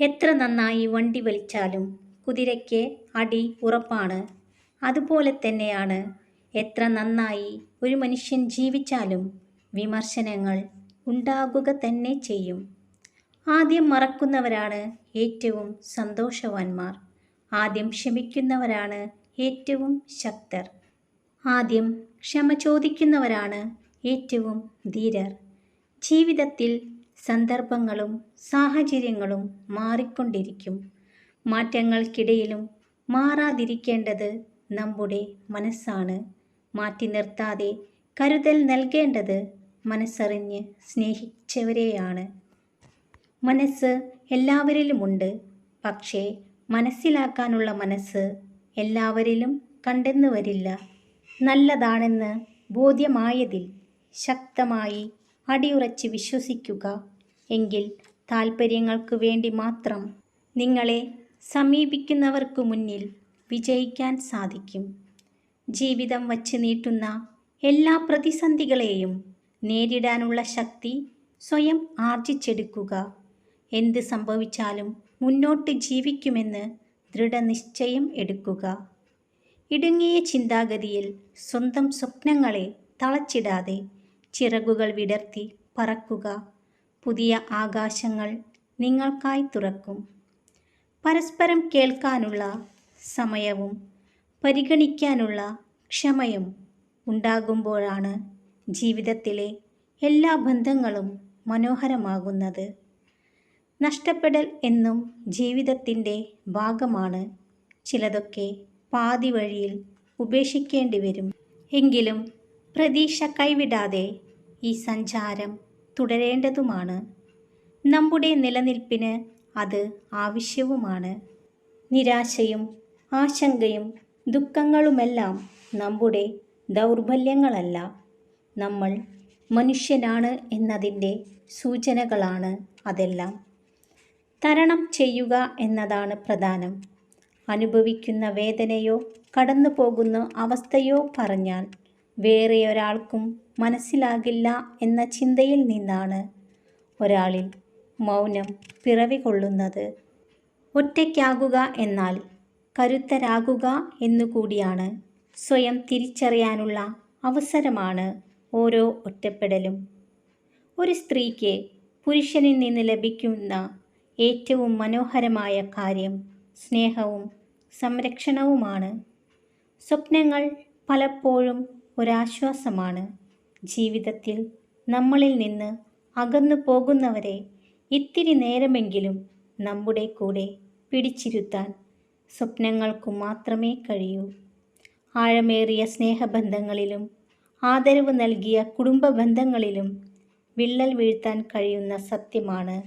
എത്ര നന്നായി വണ്ടി വലിച്ചാലും കുതിരയ്ക്ക് അടി ഉറപ്പാണ്. അതുപോലെ തന്നെയാണ് എത്ര നന്നായി ഒരു മനുഷ്യൻ ജീവിച്ചാലും വിമർശനങ്ങൾ ഉണ്ടാകുക തന്നെ ചെയ്യും. ആദ്യം മറക്കുന്നവരാണ് ഏറ്റവും സന്തോഷവാന്മാർ. ആദ്യം ക്ഷമിക്കുന്നവരാണ് ഏറ്റവും ശക്തർ. ആദ്യം ക്ഷമ ചോദിക്കുന്നവരാണ് ഏറ്റവും ധീരർ. ജീവിതത്തിൽ സന്ദർഭങ്ങളും സാഹചര്യങ്ങളും മാറിക്കൊണ്ടിരിക്കും. മാറ്റങ്ങൾക്കിടയിലും മാറാതിരിക്കേണ്ടത് നമ്മുടെ മനസ്സാണ്. മാറ്റി നിർത്താതെ കരുതൽ നൽകേണ്ടത് മനസ്സറിഞ്ഞ് സ്നേഹിച്ചവരെയാണ്. മനസ്സ് എല്ലാവരിലുമുണ്ട്. പക്ഷേ മനസ്സിലാക്കാനുള്ള മനസ്സ് എല്ലാവരിലും കണ്ടെന്നു വരില്ല. നല്ലതാണെന്ന് ബോധ്യമായതിൽ ശക്തമായി അടിയുറച്ച് വിശ്വസിക്കുക. എങ്കിൽ താൽപ്പര്യങ്ങൾക്ക് വേണ്ടി മാത്രം നിങ്ങളെ സമീപിക്കുന്നവർക്ക് മുന്നിൽ വിജയിക്കാൻ സാധിക്കും. ജീവിതം വച്ച് നീട്ടുന്ന എല്ലാ പ്രതിസന്ധികളെയും നേരിടാനുള്ള ശക്തി സ്വയം ആർജിച്ചെടുക്കുക. എന്ത് സംഭവിച്ചാലും മുന്നോട്ട് ജീവിക്കുമെന്ന് ദൃഢനിശ്ചയം എടുക്കുക. ഇടുങ്ങിയ ചിന്താഗതിയിൽ സ്വന്തം സ്വപ്നങ്ങളെ തളച്ചിടാതെ ചിറകുകൾ വിടർത്തി പറക്കുക. പുതിയ ആകാശങ്ങൾ നിങ്ങൾക്കായി തുറക്കും. പരസ്പരം കേൾക്കാനുള്ള സമയവും പരിഗണിക്കാനുള്ള ക്ഷമയും ഉണ്ടാകുമ്പോഴാണ് ജീവിതത്തിലെ എല്ലാ ബന്ധങ്ങളും മനോഹരമാകുന്നത്. നഷ്ടപ്പെടൽ എന്നും ജീവിതത്തിന്റെ ഭാഗമാണ്. ചിലതൊക്കെ പാതി ഉപേക്ഷിക്കേണ്ടി വരും. എങ്കിലും പ്രതീക്ഷ കൈവിടാതെ ഈ സഞ്ചാരം തുടരേണ്ടതുമാണ്. നമ്മുടെ നിലനിൽപ്പിന് അത് ആവശ്യവുമാണ്. നിരാശയും ആശങ്കയും ദുഃഖങ്ങളുമെല്ലാം നമ്മുടെ ദൗർബല്യങ്ങളല്ല. നമ്മൾ മനുഷ്യനാണ് എന്നതിന്റെ സൂചനകളാണ് അതെല്ലാം. തരണം ചെയ്യുക എന്നതാണ് പ്രധാനം. അനുഭവിക്കുന്ന വേദനയോ കടന്നു പോകുന്ന അവസ്ഥയോ പറഞ്ഞാൽ വേറെയൊരാൾക്കും മനസ്സിലാകില്ല എന്ന ചിന്തയിൽ നിന്നാണ് ഒരാളിൽ മൗനം പിറവികൊള്ളുന്നത്. ഒറ്റയ്ക്കാകുക എന്നാൽ കരുത്തരാകുക എന്നുകൂടിയാണ് സ്വയം തിരിച്ചറിയാനുള്ള അവസരമാണ് ഓരോ ഒറ്റപ്പെടലും. ഒരു സ്ത്രീക്ക് പുരുഷനിൽ നിന്ന് ലഭിക്കുന്ന ഏറ്റവും മനോഹരമായ കാര്യം സ്നേഹവും സംരക്ഷണവുമാണ്. സ്വപ്നങ്ങൾ പലപ്പോഴും ഒരാശ്വാസമാണ്. ജീവിതത്തിൽ നമ്മളിൽ നിന്ന് അകന്നു പോകുന്നവരെ ഇത്തിരി നേരമെങ്കിലും നമ്മുടെ കൂടെ പിടിച്ചിരുത്താൻ സ്വപ്നങ്ങൾക്കു മാത്രമേ കഴിയൂ. ആഴമേറിയ സ്നേഹബന്ധങ്ങളിലും ആദരവ് നൽകിയ കുടുംബ ബന്ധങ്ങളിലും വിള്ളൽ വീഴ്ത്താൻ കഴിയുന്ന സത്യമാണ്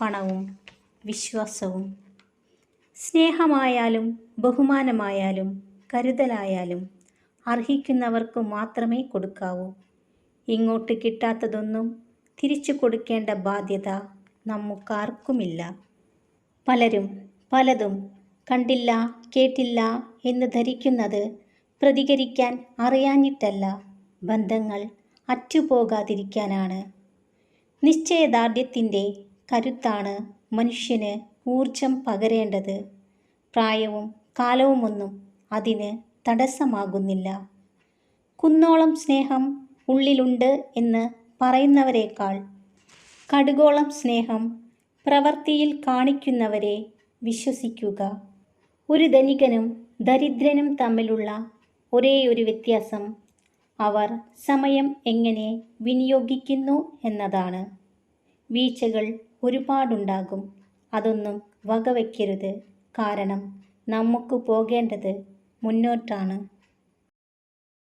പണവും വിശ്വാസവും. സ്നേഹമായാലും ബഹുമാനമായാലും കരുതലായാലും അർഹിക്കുന്നവർക്ക് മാത്രമേ കൊടുക്കാവൂ. ഇങ്ങോട്ട് കിട്ടാത്തതൊന്നും തിരിച്ചു കൊടുക്കേണ്ട ബാധ്യത നമുക്കാർക്കുമില്ല. പലരും പലതും കണ്ടില്ല കേട്ടില്ല എന്ന് ധരിക്കുന്നത് പ്രതികരിക്കാൻ അറിയാഞ്ഞിട്ടല്ല. ബന്ധങ്ങൾ അറ്റുപോകാതിരിക്കാനാണ്. നിശ്ചയദാർഢ്യത്തിന്റെ കരുത്താണ് മനുഷ്യന് ഊർജം പകരേണ്ടത്. പ്രായവും കാലവുമൊന്നും അതിന് തടസ്സമാകുന്നില്ല. കുന്നോളം സ്നേഹം ഉള്ളിലുണ്ട് എന്ന് പറയുന്നവരെക്കാൾ കടുകോളം സ്നേഹം പ്രവൃത്തിയിൽ കാണിക്കുന്നവരെ വിശ്വസിക്കുക. ഒരു ധനികനും ദരിദ്രനും തമ്മിലുള്ള ഒരേയൊരു വ്യത്യാസം അവർ സമയം എങ്ങനെ വിനിയോഗിക്കുന്നു എന്നതാണ്. വീഴ്ചകൾ ഒരുപാടുണ്ടാകും. അതൊന്നും വകവയ്ക്കരുത് കാരണം നമുക്ക് പോകേണ്ടത് മുന്നോട്ടാണ്.